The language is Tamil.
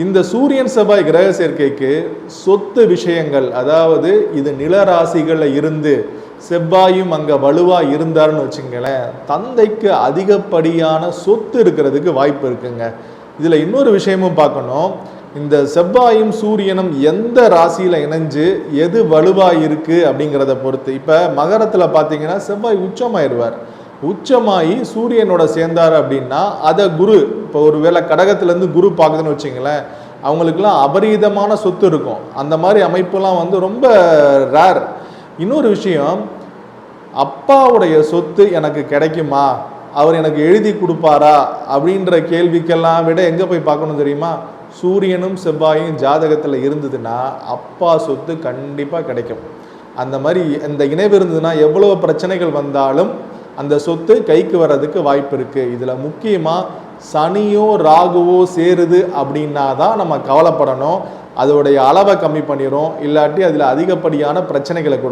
இந்த சூரியன் செவ்வாய் கிரக சேர்க்கைக்கு சொத்து விஷயங்கள் அதாவது இது நிலராசிகளில் இருந்து செவ்வாயும் அங்கே வலுவாக இருந்தாருன்னு வச்சுங்களேன் தந்தைக்கு அதிகப்படியான சொத்து இருக்கிறதுக்கு வாய்ப்பு இருக்குங்க. இதில் இன்னொரு விஷயமும் பார்க்கணும். இந்த செவ்வாயும் சூரியனும் எந்த ராசியில் இணைஞ்சு எது வலுவாக இருக்குது அப்படிங்கிறத பொறுத்து. இப்போ மகரத்தில் பார்த்தீங்கன்னா செவ்வாய் உச்சமாயிடுவார் உச்சமாகி சூரியனோட சேர்ந்தார் அப்படின்னா அதை குரு இப்போ ஒரு வேளை கடகத்துலேருந்து குரு பார்க்குதுன்னு வச்சிங்களேன் அவங்களுக்குலாம் அபரீதமான சொத்து இருக்கும். அந்த மாதிரி அமைப்புலாம் வந்து ரொம்ப ரேர் இன்னொரு விஷயம் அப்பாவுடைய சொத்து எனக்கு கிடைக்குமா? அவர் எனக்கு எழுதி கொடுப்பாரா? அப்படின்ற கேள்விக்கெல்லாம் விட எங்கே போய் பார்க்கணும் தெரியுமா? சூரியனும் செவ்வாயும் ஜாதகத்தில் இருந்ததுன்னா அப்பா சொத்து கண்டிப்பாக கிடைக்கும். அந்த மாதிரி இந்த இணைவு இருந்ததுன்னா எவ்வளோ பிரச்சனைகள் வந்தாலும் அந்த சொத்து கைக்கு வர்றதுக்கு வாய்ப்பு இருக்குது இதில் முக்கியமாக சனியோ ராகுவோ சேருது அப்படின்னா தான் நம்ம கவலைப்படணும். அதோடைய அளவை கம்மி பண்ணிடும் இல்லாட்டி அதில் அதிகப்படியான பிரச்சனைகளை கொடுக்கும்.